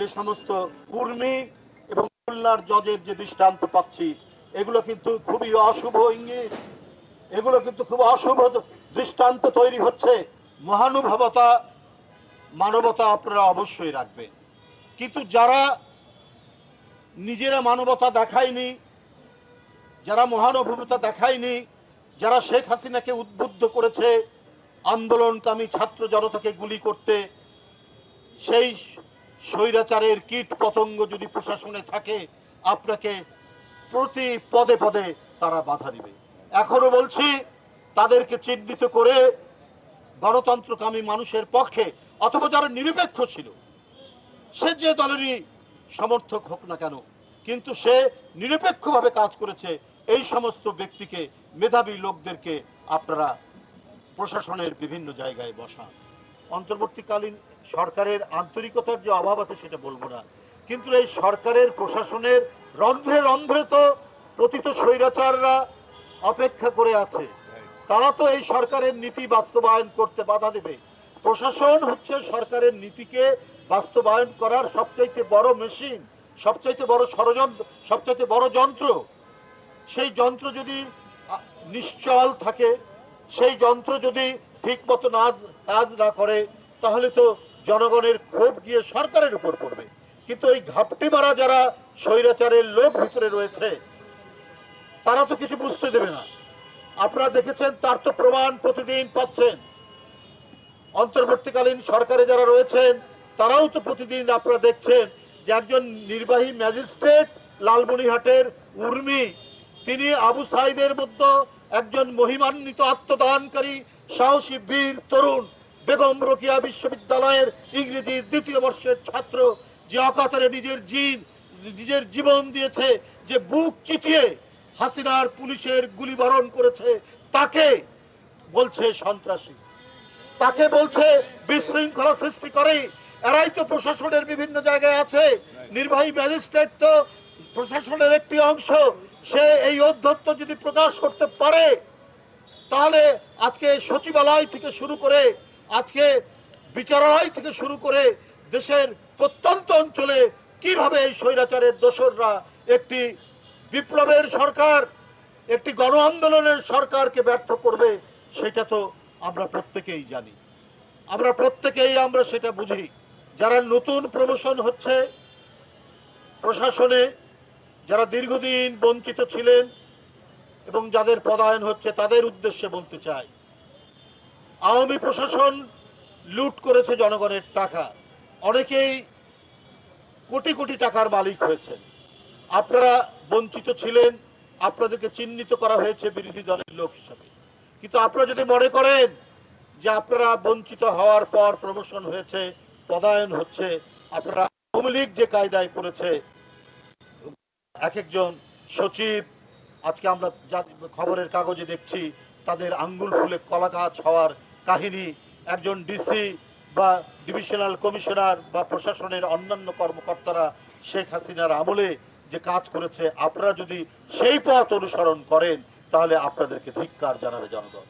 যে সমস্ত কর্মী এবং খুলনার জজের যে দৃষ্টান্ত পাচ্ছি, এগুলো কিন্তু খুবই অশুভ ইঙ্গিত। এগুলো কিন্তু খুব অশুভ দৃষ্টান্ত তৈরি হচ্ছে। মহানুভবতা, মানবতা আপনারা অবশ্যই রাখবেন। কিন্তু যারা নিজেরা মানবতা দেখায়নি, যারা মহানুভবতা দেখায়নি, যারা শেখ হাসিনাকে উদ্বুদ্ধ করেছে আন্দোলনকামী ছাত্র জনতাকে গুলি করতে, সেই স্বৈরাচারের কীট পতঙ্গ যদি প্রশাসনে থাকে, আপনাকে প্রতি পদে পদে তারা বাধা দিবে। এখনও বলছি, তাদেরকে চিহ্নিত করে গণতন্ত্রকামী মানুষের পক্ষে, অথবা যারা নিরপেক্ষ ছিল, সে যে দলেরই সমর্থক হোক না কেন, কিন্তু সে নিরপেক্ষভাবে কাজ করেছে, এই সমস্ত ব্যক্তিকে, মেধাবী লোকদেরকে আপনারা প্রশাসনের বিভিন্ন জায়গায় বসা অন্তর্বর্তীকালীন সরকারের আন্তরিকতার যে অভাব আছে সেটা বলব না। কিন্তু এই সরকারের প্রশাসনের রন্ধ্রে রন্ধ্রে তো পতিত স্বৈরাচাররা অপেক্ষা করে আছে। তারা তো এই সরকারের নীতি বাস্তবায়ন করতে বাধা দেবে। প্রশাসন হচ্ছে সরকারের নীতিকে বাস্তবায়ন করার সবচাইতে বড় মেশিন সবচাইতে বড় ষড়যন্ত্র, সবচাইতে বড় যন্ত্র। সেই যন্ত্র যদি নিশ্চল থাকে, সেই যন্ত্র যদি ঠিক মতো নাজ কাজ না করে, তাহলে তো জনগণের ক্ষোভ গিয়ে সরকারের উপর পড়বে। কিন্তু ওই ঘাপটি মারা যারা স্বৈরাচারের লোক ভিতরে রয়েছে, তারা তো কিছু বুঝতে দেবে না। আপনারা দেখেছেন, তার তো প্রমাণ প্রতিদিন পাচ্ছেন। অন্তর্বর্তীকালীন সরকারে যারা রয়েছেন, তারাও তো প্রতিদিন আপনারা দেখছেন যে একজন নির্বাহী ম্যাজিস্ট্রেট লালমনিহাটের উর্মি, তিনি আবু সাইদের মধ্যে একজন মহিমান্বিত আত্মদানকারী সাহসী বীর তরুণ বেগম রোকিয়া বিশ্ববিদ্যালয়ের ইংরেজি দ্বিতীয় বর্ষের ছাত্র যে অকাতরে নিজের জিন, নিজের জীবন দিয়েছে, যে বুক চিতিয়ে হাসিনার পুলিশের গুলিবরণ করেছে, তাকে বলছে সন্ত্রাসী। তাকে বলছে বিশৃঙ্খলা সৃষ্টি করে। এরাই তো প্রশাসনের বিভিন্ন জায়গায় আছে। নির্বাহী ম্যাজিস্ট্রেট তো প্রশাসনের একটি অংশ। সে এই অধ্যত্ত যদি প্রকাশ করতে পারে তাহলে আজকে সচিবালয় থেকে শুরু করে, আজকে বিচারালয় থেকে শুরু করে দেশের প্রত্যন্ত অঞ্চলে কীভাবে এই স্বৈরাচারের দোসররা একটি বিপ্লবের সরকার, একটি গণ আন্দোলনের সরকারকে ব্যর্থ করবে, সেটা তো আমরা প্রত্যেকেই জানি। আমরা প্রত্যেকেই আমরা সেটা বুঝি। যারা নতুন প্রমোশন হচ্ছে প্রশাসনে, যারা দীর্ঘদিন বঞ্চিত ছিলেন এবং যাদের পদায়ন হচ্ছে তাদের উদ্দেশ্যে বলতে চাই, আওয়ামী প্রশাসন লুট করেছে জনগণের টাকা। অনেকেই কোটি কোটি টাকার মালিক হয়েছেন। আপনারা বঞ্চিত ছিলেন, আপনাদেরকে চিহ্নিত করা হয়েছে বিরোধী দলের লোক হিসাবে। কিন্তু আপনারা যদি মনে করেন যে আপনারা বঞ্চিত হওয়ার পর প্রমোশন হয়েছে, পদায়ন হচ্ছে, আপনারা আওয়ামী লীগ যে কায়দায় করেছে এক একজন সচিব আজকে আমরা খবরের কাগজে দেখছি, তাদের আঙ্গুল ফুলে কলা গাছ হওয়ার কাহিনী। একজন ডিসি বা ডিভিশনাল কমিশনার বা প্রশাসনের অন্যান্য কর্মকর্তারা শেখ হাসিনার আমলে যে কাজ করেছে, আপনারা যদি সেই পথ অনুসরণ করেন, তাহলে আপনাদেরকে ধিক্কার জানাবে জনগণ।